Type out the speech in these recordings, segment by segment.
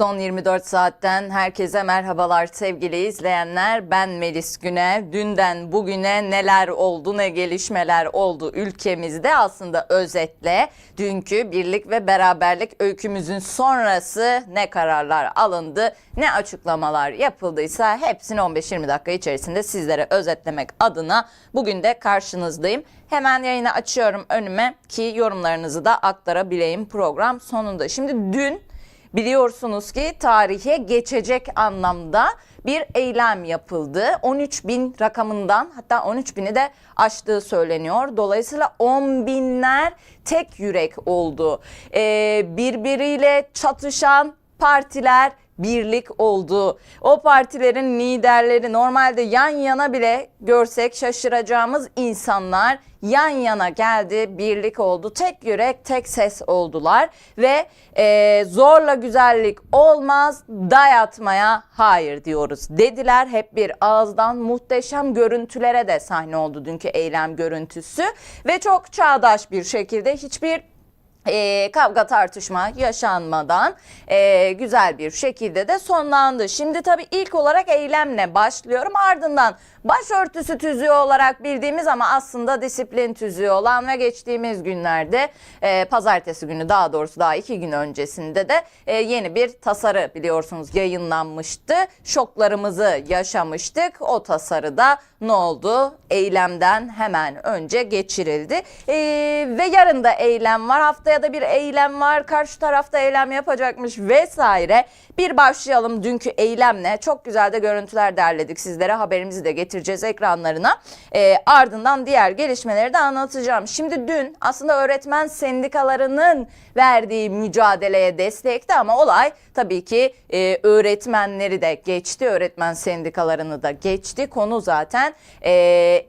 Son 24 saatten herkese merhabalar sevgili izleyenler. Ben Melis Güne. Dünden bugüne neler oldu, ne gelişmeler oldu ülkemizde aslında özetle dünkü birlik ve beraberlik öykümüzün sonrası ne kararlar alındı, ne açıklamalar yapıldıysa hepsini 15-20 dakika içerisinde sizlere özetlemek adına bugün de karşınızdayım. Hemen yayını açıyorum önüme ki yorumlarınızı da aktarabileyim program sonunda. Şimdi dün Biliyorsunuz ki tarihe geçecek anlamda bir eylem yapıldı. 13 bin rakamından hatta 13 bini de aştığı söyleniyor. Dolayısıyla 10 binler tek yürek oldu. Ee, birbiriyle çatışan partiler birlik oldu. O partilerin liderleri normalde yan yana bile görsek şaşıracağımız insanlar yan yana geldi, birlik oldu. Tek yürek, tek ses oldular ve e, zorla güzellik olmaz, dayatmaya hayır diyoruz dediler. Hep bir ağızdan muhteşem görüntülere de sahne oldu dünkü eylem görüntüsü ve çok çağdaş bir şekilde hiçbir e, kavga tartışma yaşanmadan e, güzel bir şekilde de sonlandı. Şimdi tabii ilk olarak eylemle başlıyorum ardından başörtüsü tüzüğü olarak bildiğimiz ama aslında disiplin tüzüğü olan ve geçtiğimiz günlerde e, pazartesi günü daha doğrusu daha iki gün öncesinde de e, yeni bir tasarı biliyorsunuz yayınlanmıştı. Şoklarımızı yaşamıştık. O tasarıda ne oldu? Eylemden hemen önce geçirildi. E, ve yarın da eylem var. Haftaya da bir eylem var. Karşı tarafta eylem yapacakmış vesaire. Bir başlayalım dünkü eylemle. Çok güzel de görüntüler derledik sizlere. Haberimizi de getireceğiz ekranlarına. E, ardından diğer gelişmeleri de anlatacağım. Şimdi dün aslında öğretmen sendikalarının verdiği mücadeleye destekti ama olay tabii ki e, öğretmenleri de geçti. Öğretmen sendikalarını da geçti. Konu zaten e,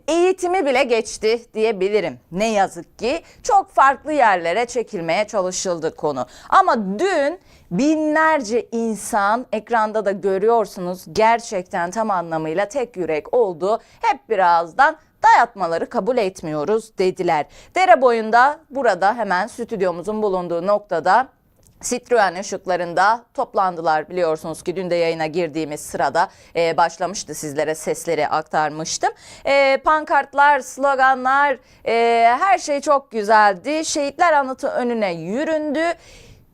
eğitimi bile geçti diyebilirim. Ne yazık ki çok farklı yerlere çekilmeye çalışıldı konu. Ama dün binlerce insan ekranda da görüyorsunuz gerçekten tam anlamıyla tek yürek oldu. Hep birazdan dayatmaları kabul etmiyoruz dediler. Dere boyunda burada hemen stüdyomuzun bulunduğu noktada Citroen ışıklarında toplandılar biliyorsunuz ki dün de yayına girdiğimiz sırada e, başlamıştı sizlere sesleri aktarmıştım. E, pankartlar, sloganlar e, her şey çok güzeldi. Şehitler anıtı önüne yüründü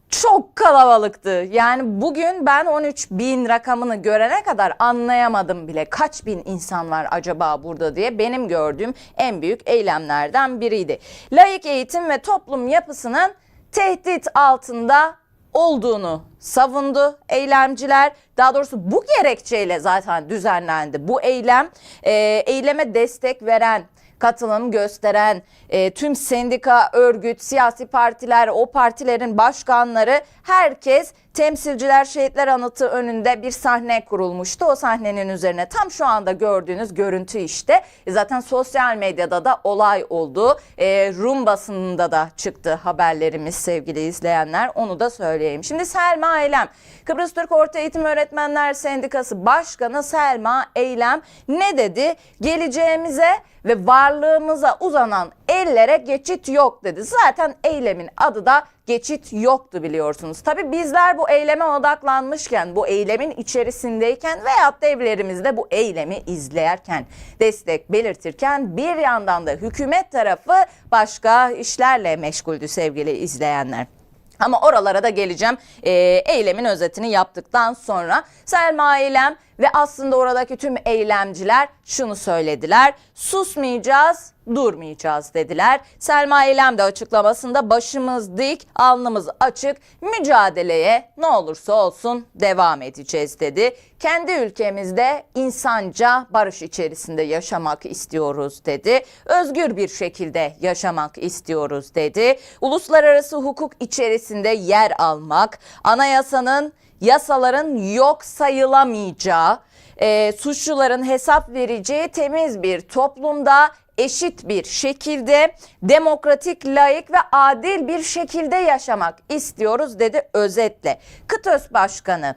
çok kalabalıktı. Yani bugün ben 13 bin rakamını görene kadar anlayamadım bile kaç bin insan var acaba burada diye benim gördüğüm en büyük eylemlerden biriydi. Layık eğitim ve toplum yapısının tehdit altında olduğunu savundu eylemciler. Daha doğrusu bu gerekçeyle zaten düzenlendi. Bu eylem e, eyleme destek veren katılım gösteren e, tüm sendika, örgüt, siyasi partiler, o partilerin başkanları herkes temsilciler şehitler anıtı önünde bir sahne kurulmuştu. O sahnenin üzerine tam şu anda gördüğünüz görüntü işte. E, zaten sosyal medyada da olay oldu. E, Rum basınında da çıktı haberlerimiz sevgili izleyenler. Onu da söyleyeyim. Şimdi Selma Eylem, Kıbrıs Türk Orta Eğitim Öğretmenler Sendikası Başkanı Selma Eylem ne dedi? Geleceğimize ve varlığımıza uzanan ellere geçit yok dedi. Zaten eylemin adı da geçit yoktu biliyorsunuz. Tabi bizler bu eyleme odaklanmışken, bu eylemin içerisindeyken veyahut da evlerimizde bu eylemi izlerken, destek belirtirken bir yandan da hükümet tarafı başka işlerle meşguldü sevgili izleyenler. Ama oralara da geleceğim. E, eylemin özetini yaptıktan sonra Selma Eylem ve aslında oradaki tüm eylemciler şunu söylediler. Susmayacağız, durmayacağız dediler. Selma Eylem de açıklamasında başımız dik, alnımız açık, mücadeleye ne olursa olsun devam edeceğiz dedi. Kendi ülkemizde insanca barış içerisinde yaşamak istiyoruz dedi. Özgür bir şekilde yaşamak istiyoruz dedi. Uluslararası hukuk içerisinde yer almak, anayasanın yasaların yok sayılamayacağı, e, suçluların hesap vereceği temiz bir toplumda eşit bir şekilde demokratik, layık ve adil bir şekilde yaşamak istiyoruz dedi özetle. Kıtöz Başkanı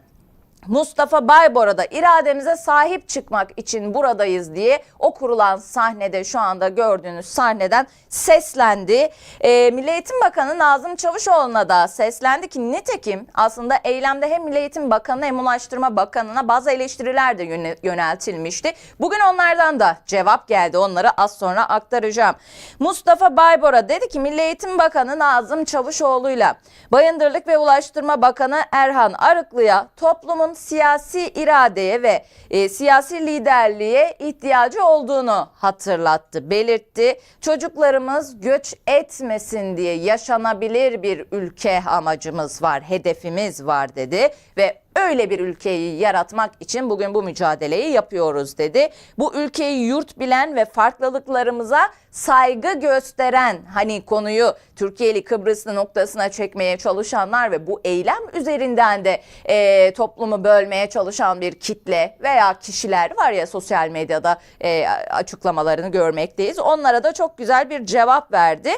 Mustafa Baybora'da irademize sahip çıkmak için buradayız diye o kurulan sahnede şu anda gördüğünüz sahneden seslendi. Ee, Milli Eğitim Bakanı Nazım Çavuşoğlu'na da seslendi ki nitekim aslında eylemde hem Milli Eğitim Bakanı hem Ulaştırma Bakanı'na bazı eleştiriler de yöne- yöneltilmişti. Bugün onlardan da cevap geldi onları az sonra aktaracağım. Mustafa Baybora dedi ki Milli Eğitim Bakanı Nazım Çavuşoğlu'yla Bayındırlık ve Ulaştırma Bakanı Erhan Arıklı'ya toplumun siyasi iradeye ve e, siyasi liderliğe ihtiyacı olduğunu hatırlattı, belirtti. Çocuklarımız göç etmesin diye yaşanabilir bir ülke amacımız var, hedefimiz var dedi ve öyle bir ülkeyi yaratmak için bugün bu mücadeleyi yapıyoruz dedi. Bu ülkeyi yurt bilen ve farklılıklarımıza saygı gösteren hani konuyu Türkiye'li Kıbrıslı noktasına çekmeye çalışanlar ve bu eylem üzerinden de e, toplumu bölmeye çalışan bir kitle veya kişiler var ya sosyal medyada e, açıklamalarını görmekteyiz. Onlara da çok güzel bir cevap verdi.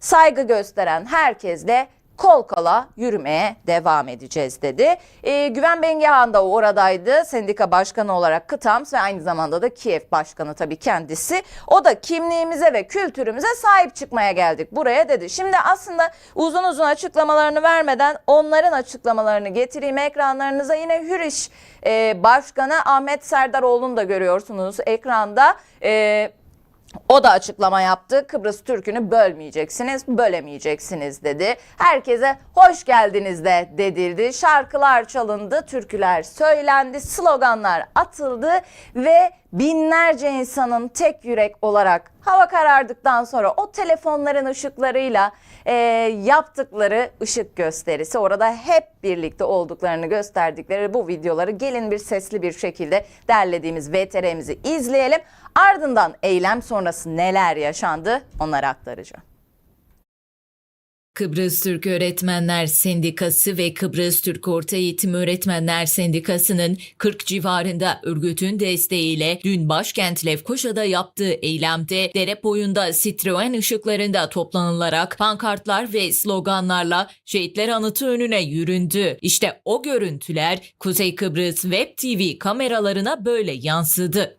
Saygı gösteren herkesle kol kola yürümeye devam edeceğiz dedi. Ee, Güven Bengehan da oradaydı. Sendika başkanı olarak Kıtams ve aynı zamanda da Kiev başkanı tabii kendisi. O da kimliğimize ve kültürümüze sahip çıkmaya geldik buraya dedi. Şimdi aslında uzun uzun açıklamalarını vermeden onların açıklamalarını getireyim ekranlarınıza. Yine Hürriş e, Başkanı Ahmet Serdaroğlu'nu da görüyorsunuz ekranda. E, o da açıklama yaptı. Kıbrıs Türk'ünü bölmeyeceksiniz, bölemeyeceksiniz dedi. Herkese hoş geldiniz de dedildi. Şarkılar çalındı, türküler söylendi, sloganlar atıldı ve binlerce insanın tek yürek olarak hava karardıktan sonra o telefonların ışıklarıyla e, yaptıkları ışık gösterisi orada hep birlikte olduklarını gösterdikleri bu videoları gelin bir sesli bir şekilde derlediğimiz VTR'mizi izleyelim. Ardından eylem sonrası neler yaşandı onları aktaracağım. Kıbrıs Türk Öğretmenler Sendikası ve Kıbrıs Türk Orta Eğitim Öğretmenler Sendikası'nın 40 civarında örgütün desteğiyle dün başkent Lefkoşa'da yaptığı eylemde dere boyunda Citroen ışıklarında toplanılarak pankartlar ve sloganlarla şehitler anıtı önüne yüründü. İşte o görüntüler Kuzey Kıbrıs Web TV kameralarına böyle yansıdı.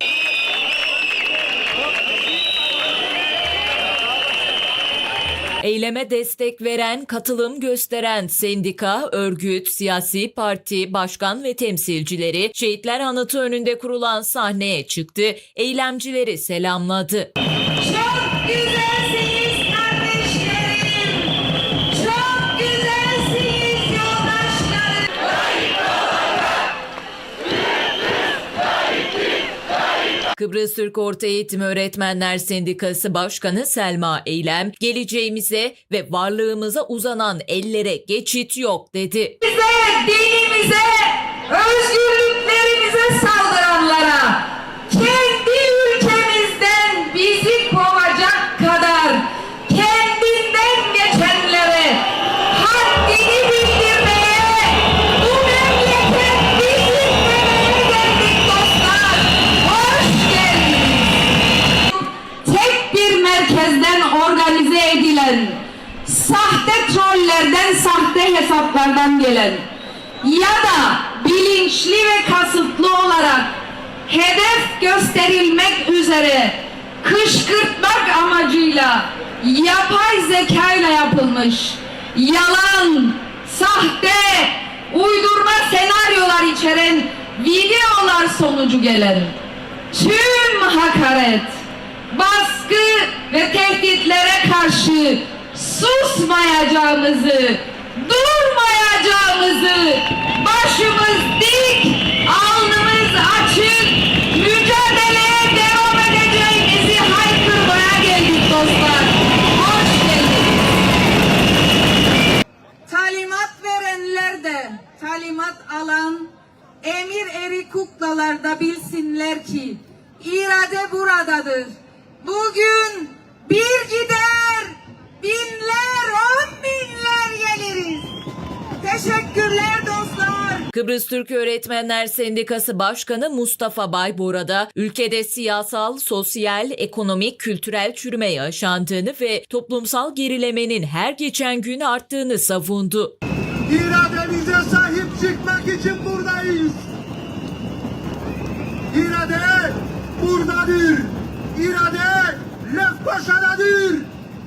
Eyleme destek veren, katılım gösteren sendika, örgüt, siyasi parti, başkan ve temsilcileri şehitler anıtı önünde kurulan sahneye çıktı, eylemcileri selamladı. Çok güzelsiniz Kıbrıs Türk Orta Eğitim Öğretmenler Sendikası Başkanı Selma Eylem, geleceğimize ve varlığımıza uzanan ellere geçit yok dedi. Bize, dinimize, özgürlüklerimize saldıranlara, edilen, sahte trollerden, sahte hesaplardan gelen ya da bilinçli ve kasıtlı olarak hedef gösterilmek üzere kışkırtmak amacıyla yapay zekayla yapılmış yalan, sahte, uydurma senaryolar içeren videolar sonucu gelen tüm hakaret, baskı ve tehditlere karşı susmayacağımızı, durmayacağımızı, başımız dik, alnımız açık, mücadeleye devam edeceğimizi haykırmaya geldik dostlar. Hoş geldiniz. talimat verenler de talimat alan emir eri kuklalar da bilsinler ki irade buradadır. Bugün bir gider binler on binler geliriz. Teşekkürler dostlar. Kıbrıs Türk Öğretmenler Sendikası Başkanı Mustafa Baybora da ülkede siyasal, sosyal, ekonomik, kültürel çürüme yaşandığını ve toplumsal gerilemenin her geçen gün arttığını savundu. İrademize sahip çıkmak için buradayız. İrade buradadır. Kasımpaşa'dadır.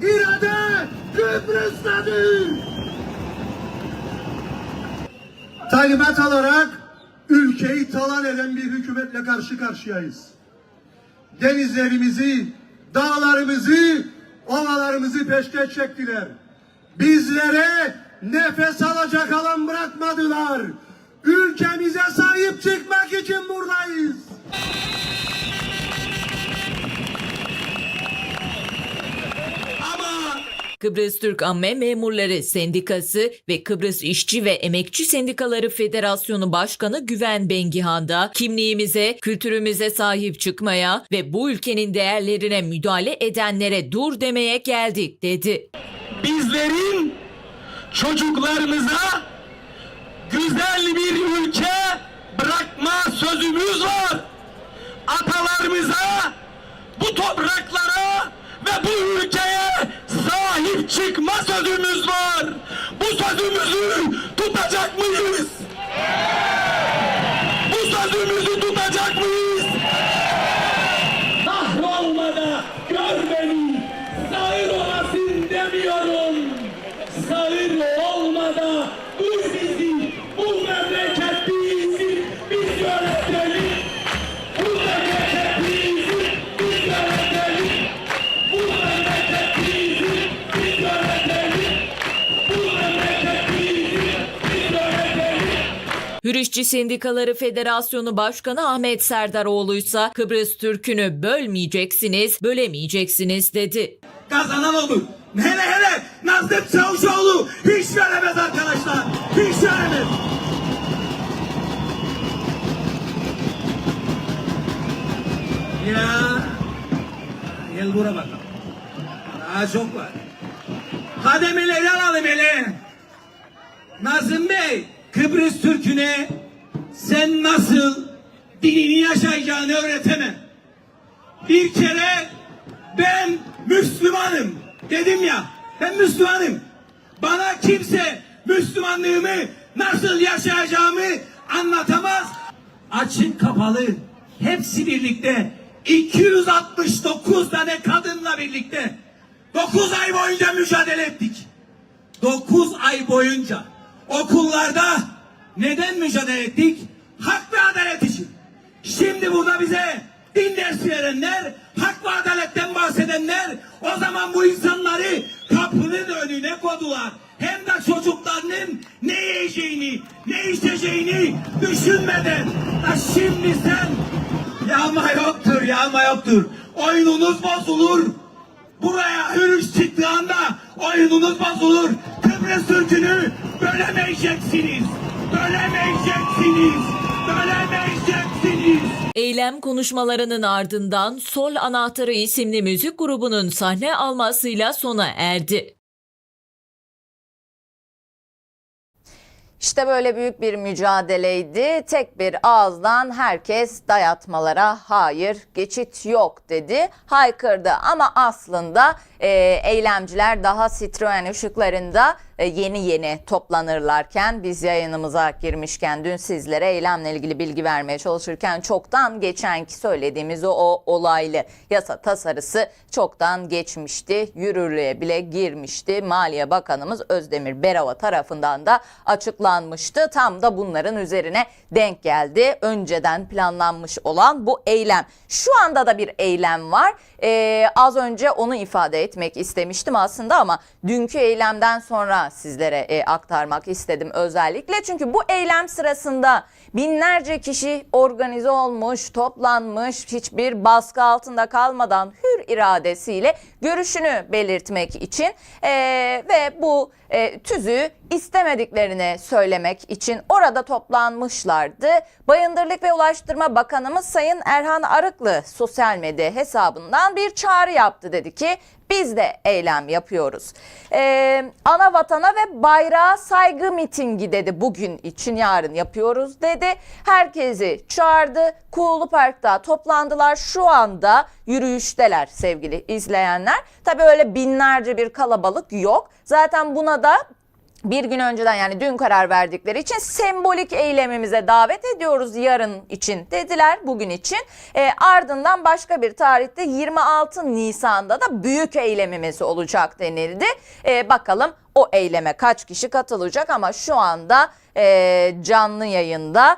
İrade Kıbrıs'tadır. Talimat alarak ülkeyi talan eden bir hükümetle karşı karşıyayız. Denizlerimizi, dağlarımızı, ovalarımızı peşkeş çektiler. Bizlere nefes alacak alan bırakmadılar. Ülkemize sahip çıkmak için buradayız. Kıbrıs Türk Amme Memurları Sendikası ve Kıbrıs İşçi ve Emekçi Sendikaları Federasyonu Başkanı Güven Bengihan da kimliğimize, kültürümüze sahip çıkmaya ve bu ülkenin değerlerine müdahale edenlere dur demeye geldik dedi. bizlerin çocuklarımıza güzel bir ülke bırakma sözümüz var. Atalarımıza bu topraklara ve bu ülkeye çıkma sözümüz var. Bu sözümüzü tutacak mıyız? Hürüşçü Sendikaları Federasyonu Başkanı Ahmet Serdaroğlu ise Kıbrıs Türk'ünü bölmeyeceksiniz, bölemeyeceksiniz dedi. kazanan olur. Hele hele Nazım Çavuşoğlu hiç veremez arkadaşlar. Hiç veremez. Ya gel buraya bakalım. Daha çok var. Kademeleri alalım hele. Nazım Bey, Kıbrıs Türk'üne sen nasıl dinini yaşayacağını öğretemem. Bir kere ben Müslümanım dedim ya. Ben Müslümanım. Bana kimse Müslümanlığımı nasıl yaşayacağımı anlatamaz. Açık kapalı hepsi birlikte 269 tane kadınla birlikte 9 ay boyunca mücadele ettik. 9 ay boyunca okullarda neden mücadele ettik? Hak ve adalet için. Şimdi burada bize din dersi verenler, hak ve adaletten bahsedenler o zaman bu insanları kapının önüne koydular. Hem de çocuklarının ne yiyeceğini, ne içeceğini düşünmeden. Da şimdi sen yağma yoktur, yağma yoktur. Oyununuz bozulur. Buraya hürüş çıktığı anda oyununuz bozulur. Türk'ünü bölemeyeceksiniz. Bölemeyeceksiniz. Bölemeyeceksiniz. Eylem konuşmalarının ardından Sol Anahtarı isimli müzik grubunun sahne almasıyla sona erdi. İşte böyle büyük bir mücadeleydi. Tek bir ağızdan herkes dayatmalara hayır, geçit yok dedi. Haykırdı ama aslında e, eylemciler daha Citroen ışıklarında yeni yeni toplanırlarken biz yayınımıza girmişken dün sizlere eylemle ilgili bilgi vermeye çalışırken çoktan geçenki söylediğimiz o, o olaylı yasa tasarısı çoktan geçmişti. Yürürlüğe bile girmişti. Maliye Bakanımız Özdemir Berava tarafından da açıklanmıştı. Tam da bunların üzerine denk geldi. Önceden planlanmış olan bu eylem. Şu anda da bir eylem var. Ee, az önce onu ifade etmek istemiştim aslında ama dünkü eylemden sonra sizlere e, aktarmak istedim özellikle. Çünkü bu eylem sırasında binlerce kişi organize olmuş, toplanmış, hiçbir baskı altında kalmadan hür iradesiyle görüşünü belirtmek için e, ve bu e, tüzüğü istemediklerini söylemek için orada toplanmışlardı. Bayındırlık ve Ulaştırma Bakanımız Sayın Erhan Arıklı sosyal medya hesabından bir çağrı yaptı dedi ki biz de eylem yapıyoruz. Ee, ana vatana ve bayrağa saygı mitingi dedi bugün için yarın yapıyoruz dedi. Herkesi çağırdı. Kuğulu Park'ta toplandılar. Şu anda yürüyüşteler sevgili izleyenler. Tabii öyle binlerce bir kalabalık yok. Zaten buna da bir gün önceden yani dün karar verdikleri için sembolik eylemimize davet ediyoruz yarın için dediler bugün için. E, ardından başka bir tarihte 26 Nisan'da da büyük eylemimiz olacak denildi. E, bakalım o eyleme kaç kişi katılacak ama şu anda e, canlı yayında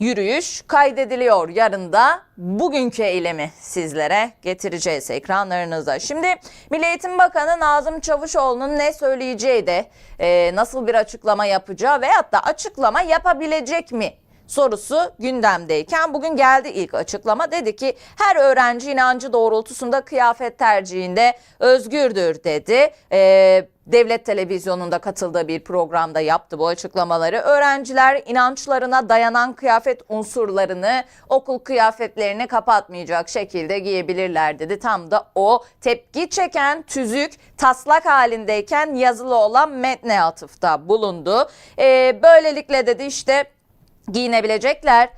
yürüyüş kaydediliyor. Yarın da bugünkü eylemi sizlere getireceğiz ekranlarınıza. Şimdi Milli Eğitim Bakanı Nazım Çavuşoğlu'nun ne söyleyeceği de e, nasıl bir açıklama yapacağı veyahut da açıklama yapabilecek mi? Sorusu gündemdeyken bugün geldi ilk açıklama dedi ki her öğrenci inancı doğrultusunda kıyafet tercihinde özgürdür dedi. Ee, Devlet televizyonunda katıldığı bir programda yaptı bu açıklamaları. Öğrenciler inançlarına dayanan kıyafet unsurlarını okul kıyafetlerini kapatmayacak şekilde giyebilirler dedi. Tam da o tepki çeken tüzük taslak halindeyken yazılı olan metne atıfta bulundu. Ee, böylelikle dedi işte giyinebilecekler.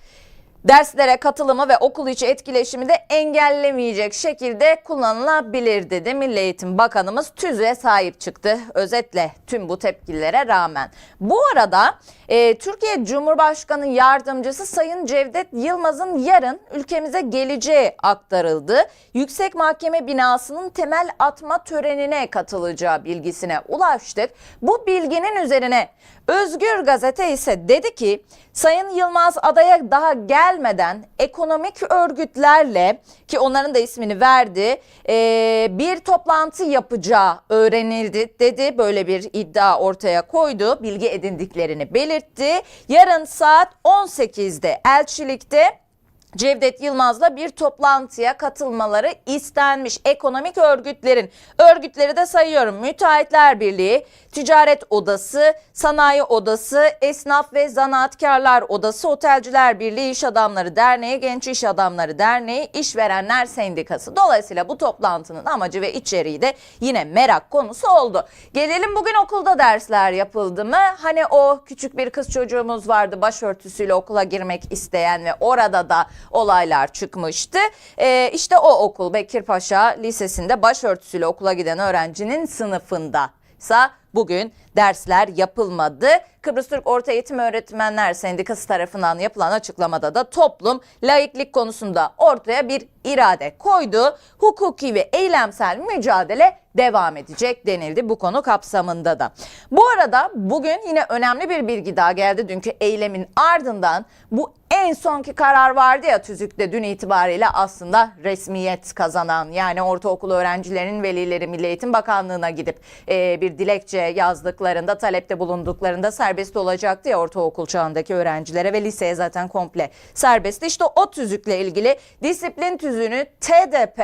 Derslere katılımı ve okul içi etkileşimi de engellemeyecek şekilde kullanılabilir dedi. Milli Eğitim Bakanımız tüzüğe sahip çıktı. Özetle tüm bu tepkilere rağmen. Bu arada e, Türkiye Cumhurbaşkanı Yardımcısı Sayın Cevdet Yılmaz'ın yarın ülkemize geleceği aktarıldı. Yüksek Mahkeme binasının temel atma törenine katılacağı bilgisine ulaştık. Bu bilginin üzerine Özgür Gazete ise dedi ki Sayın Yılmaz adaya daha gelmeden ekonomik örgütlerle ki onların da ismini verdi e, bir toplantı yapacağı öğrenildi dedi. Böyle bir iddia ortaya koydu. Bilgi edindiklerini belirtti. Yarın saat 18'de elçilikte Cevdet Yılmaz'la bir toplantıya katılmaları istenmiş. Ekonomik örgütlerin örgütleri de sayıyorum. Müteahhitler Birliği, Ticaret Odası, Sanayi Odası, Esnaf ve Zanaatkarlar Odası, Otelciler Birliği, İş Adamları Derneği, Genç İş Adamları Derneği, İşverenler Sendikası. Dolayısıyla bu toplantının amacı ve içeriği de yine merak konusu oldu. Gelelim bugün okulda dersler yapıldı mı? Hani o küçük bir kız çocuğumuz vardı başörtüsüyle okula girmek isteyen ve orada da olaylar çıkmıştı. Ee, işte o okul Bekirpaşa Lisesi'nde başörtüsüyle okula giden öğrencinin sınıfında ise bugün dersler yapılmadı. Kıbrıs Türk Orta Eğitim Öğretmenler Sendikası tarafından yapılan açıklamada da toplum laiklik konusunda ortaya bir irade koydu. Hukuki ve eylemsel mücadele devam edecek denildi bu konu kapsamında da. Bu arada bugün yine önemli bir bilgi daha geldi. Dünkü eylemin ardından bu en sonki karar vardı ya tüzükte dün itibariyle aslında resmiyet kazanan yani ortaokul öğrencilerinin velileri Milli Eğitim Bakanlığı'na gidip e, bir dilekçe yazdıklarında talepte bulunduklarında serbest olacaktı ya ortaokul çağındaki öğrencilere ve liseye zaten komple serbestti. İşte o tüzükle ilgili disiplin tüzüğünü TDP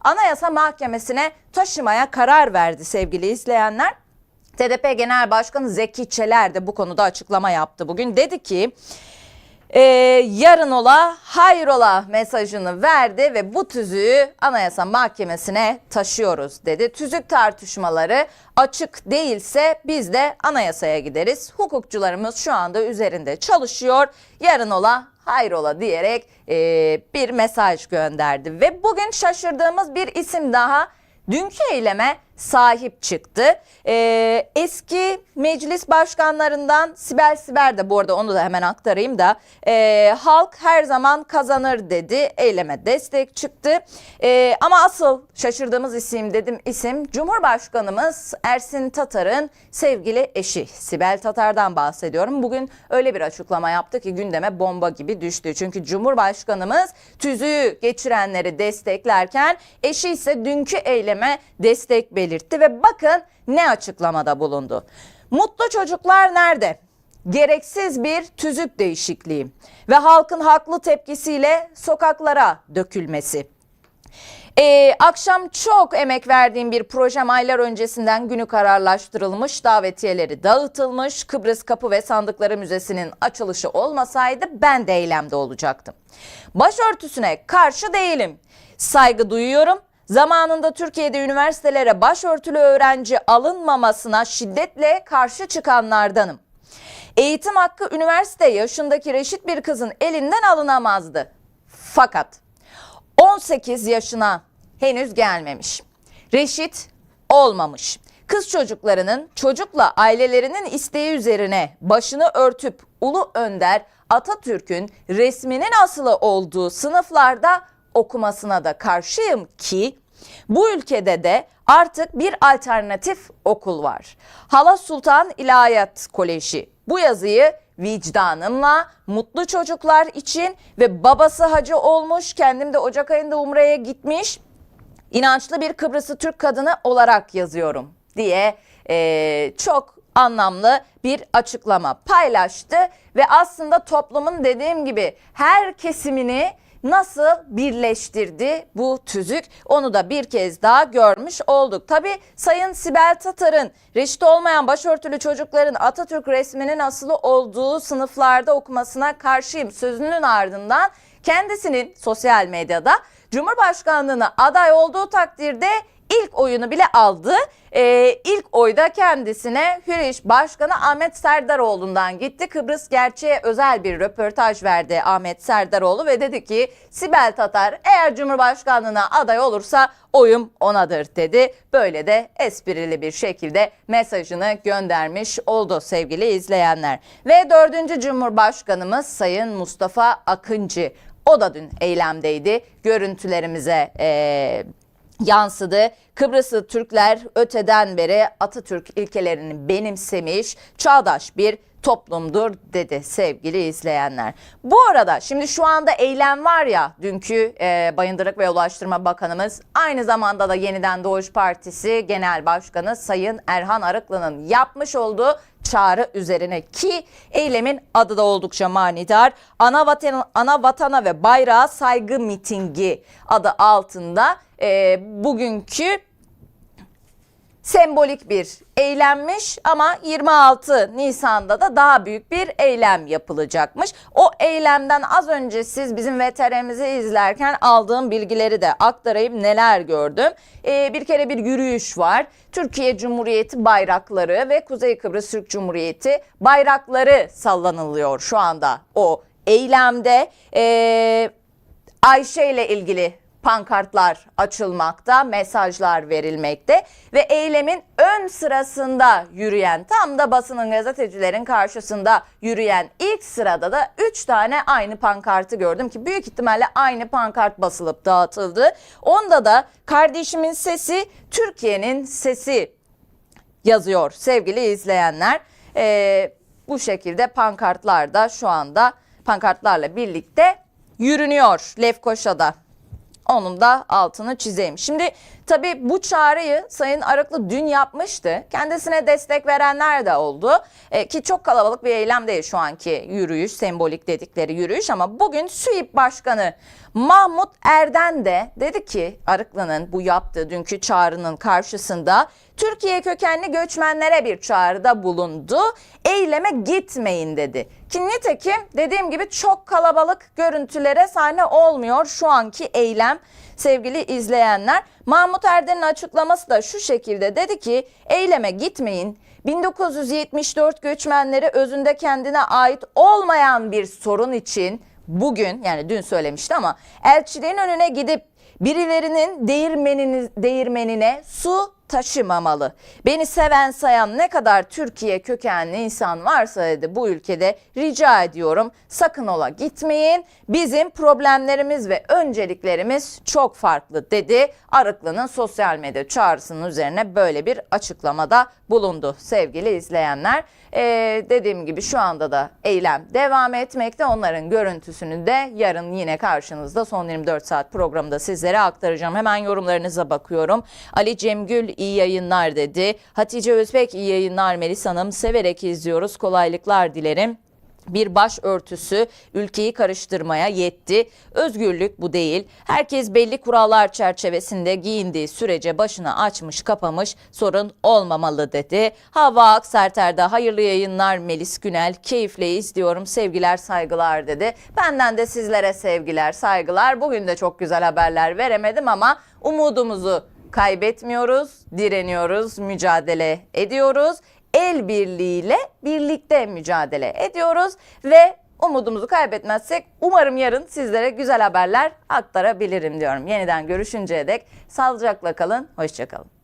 Anayasa Mahkemesi'ne taşımaya karar verdi sevgili izleyenler. TDP Genel Başkanı Zeki Çeler de bu konuda açıklama yaptı bugün. Dedi ki e, yarın ola hayrola mesajını verdi ve bu tüzüğü Anayasa Mahkemesi'ne taşıyoruz dedi. Tüzük tartışmaları açık değilse biz de anayasaya gideriz. Hukukçularımız şu anda üzerinde çalışıyor. Yarın ola hayrola diyerek e, bir mesaj gönderdi ve bugün şaşırdığımız bir isim daha dünkü eyleme sahip çıktı. Ee, eski meclis başkanlarından Sibel Siber de bu arada onu da hemen aktarayım da e, halk her zaman kazanır dedi. Eyleme destek çıktı. E, ama asıl şaşırdığımız isim dedim isim Cumhurbaşkanımız Ersin Tatar'ın sevgili eşi Sibel Tatar'dan bahsediyorum. Bugün öyle bir açıklama yaptı ki gündeme bomba gibi düştü. Çünkü Cumhurbaşkanımız tüzüğü geçirenleri desteklerken eşi ise dünkü eyleme destek belirtti ve bakın ne açıklamada bulundu. Mutlu çocuklar nerede? Gereksiz bir tüzük değişikliği ve halkın haklı tepkisiyle sokaklara dökülmesi. Ee, akşam çok emek verdiğim bir projem aylar öncesinden günü kararlaştırılmış, davetiyeleri dağıtılmış. Kıbrıs Kapı ve Sandıkları Müzesi'nin açılışı olmasaydı ben de eylemde olacaktım. Başörtüsüne karşı değilim. Saygı duyuyorum. Zamanında Türkiye'de üniversitelere başörtülü öğrenci alınmamasına şiddetle karşı çıkanlardanım. Eğitim hakkı üniversite yaşındaki reşit bir kızın elinden alınamazdı. Fakat 18 yaşına henüz gelmemiş. Reşit olmamış. Kız çocuklarının çocukla ailelerinin isteği üzerine başını örtüp Ulu Önder Atatürk'ün resminin asılı olduğu sınıflarda okumasına da karşıyım ki bu ülkede de artık bir alternatif okul var. Hala Sultan İlahiyat Koleji. Bu yazıyı vicdanımla mutlu çocuklar için ve babası hacı olmuş, kendim de Ocak ayında Umre'ye gitmiş inançlı bir Kıbrıslı Türk kadını olarak yazıyorum diye eee, çok anlamlı bir açıklama paylaştı ve aslında toplumun dediğim gibi her kesimini nasıl birleştirdi bu tüzük onu da bir kez daha görmüş olduk. Tabi Sayın Sibel Tatar'ın reşit olmayan başörtülü çocukların Atatürk resminin asılı olduğu sınıflarda okumasına karşıyım sözünün ardından kendisinin sosyal medyada Cumhurbaşkanlığına aday olduğu takdirde ilk oyunu bile aldı. Ee, ilk oyda kendisine Hürriş Başkanı Ahmet Serdaroğlu'ndan gitti. Kıbrıs Gerçeğe özel bir röportaj verdi Ahmet Serdaroğlu ve dedi ki Sibel Tatar eğer Cumhurbaşkanlığına aday olursa oyum onadır dedi. Böyle de esprili bir şekilde mesajını göndermiş oldu sevgili izleyenler. Ve dördüncü Cumhurbaşkanımız Sayın Mustafa Akıncı. O da dün eylemdeydi. Görüntülerimize eee yansıdı. Kıbrıslı Türkler öteden beri Atatürk ilkelerini benimsemiş çağdaş bir toplumdur dedi sevgili izleyenler. Bu arada şimdi şu anda eylem var ya dünkü e, Bayındırlık ve Ulaştırma Bakanımız aynı zamanda da Yeniden Doğuş Partisi Genel Başkanı Sayın Erhan Arıklı'nın yapmış olduğu çağrı üzerine ki eylemin adı da oldukça manidar. Ana, vatan, ana vatana ve bayrağa saygı mitingi adı altında e, bugünkü sembolik bir eylemmiş ama 26 Nisan'da da daha büyük bir eylem yapılacakmış. O eylemden az önce siz bizim VTR'mizi izlerken aldığım bilgileri de aktarayım neler gördüm. Ee, bir kere bir yürüyüş var. Türkiye Cumhuriyeti bayrakları ve Kuzey Kıbrıs Türk Cumhuriyeti bayrakları sallanılıyor şu anda o eylemde. Ee, Ayşe ile ilgili pankartlar açılmakta, mesajlar verilmekte ve eylemin ön sırasında yürüyen, tam da basının gazetecilerin karşısında yürüyen ilk sırada da 3 tane aynı pankartı gördüm ki büyük ihtimalle aynı pankart basılıp dağıtıldı. Onda da kardeşimin sesi, Türkiye'nin sesi yazıyor sevgili izleyenler. Ee, bu şekilde pankartlar da şu anda pankartlarla birlikte yürünüyor Lefkoşa'da. Onun da altını çizeyim. Şimdi tabii bu çağrıyı Sayın Arıklı dün yapmıştı. Kendisine destek verenler de oldu. E, ki çok kalabalık bir eylem değil şu anki yürüyüş, sembolik dedikleri yürüyüş ama bugün SÜİP Başkanı Mahmut Erden de dedi ki Arıklı'nın bu yaptığı dünkü çağrının karşısında Türkiye kökenli göçmenlere bir çağrıda bulundu. Eyleme gitmeyin dedi. Ki nitekim dediğim gibi çok kalabalık görüntülere sahne olmuyor şu anki eylem sevgili izleyenler. Mahmut Erden'in açıklaması da şu şekilde dedi ki eyleme gitmeyin. 1974 göçmenleri özünde kendine ait olmayan bir sorun için bugün yani dün söylemişti ama elçiliğin önüne gidip birilerinin değirmenini, değirmenine su taşımamalı. Beni seven sayan ne kadar Türkiye kökenli insan varsa dedi bu ülkede rica ediyorum sakın ola gitmeyin. Bizim problemlerimiz ve önceliklerimiz çok farklı dedi. Arıklı'nın sosyal medya çağrısının üzerine böyle bir açıklamada bulundu sevgili izleyenler. Ee, dediğim gibi şu anda da eylem devam etmekte. Onların görüntüsünü de yarın yine karşınızda son 24 saat programında sizlere aktaracağım. Hemen yorumlarınıza bakıyorum. Ali Cemgül iyi yayınlar dedi. Hatice Özbek iyi yayınlar Melis Hanım. Severek izliyoruz. Kolaylıklar dilerim bir başörtüsü ülkeyi karıştırmaya yetti. Özgürlük bu değil. Herkes belli kurallar çerçevesinde giyindiği sürece başını açmış kapamış sorun olmamalı dedi. Hava Akserter'de hayırlı yayınlar Melis Günel. Keyifle izliyorum sevgiler saygılar dedi. Benden de sizlere sevgiler saygılar. Bugün de çok güzel haberler veremedim ama umudumuzu kaybetmiyoruz, direniyoruz, mücadele ediyoruz el birliğiyle birlikte mücadele ediyoruz ve umudumuzu kaybetmezsek umarım yarın sizlere güzel haberler aktarabilirim diyorum. Yeniden görüşünceye dek sağlıcakla kalın, hoşçakalın.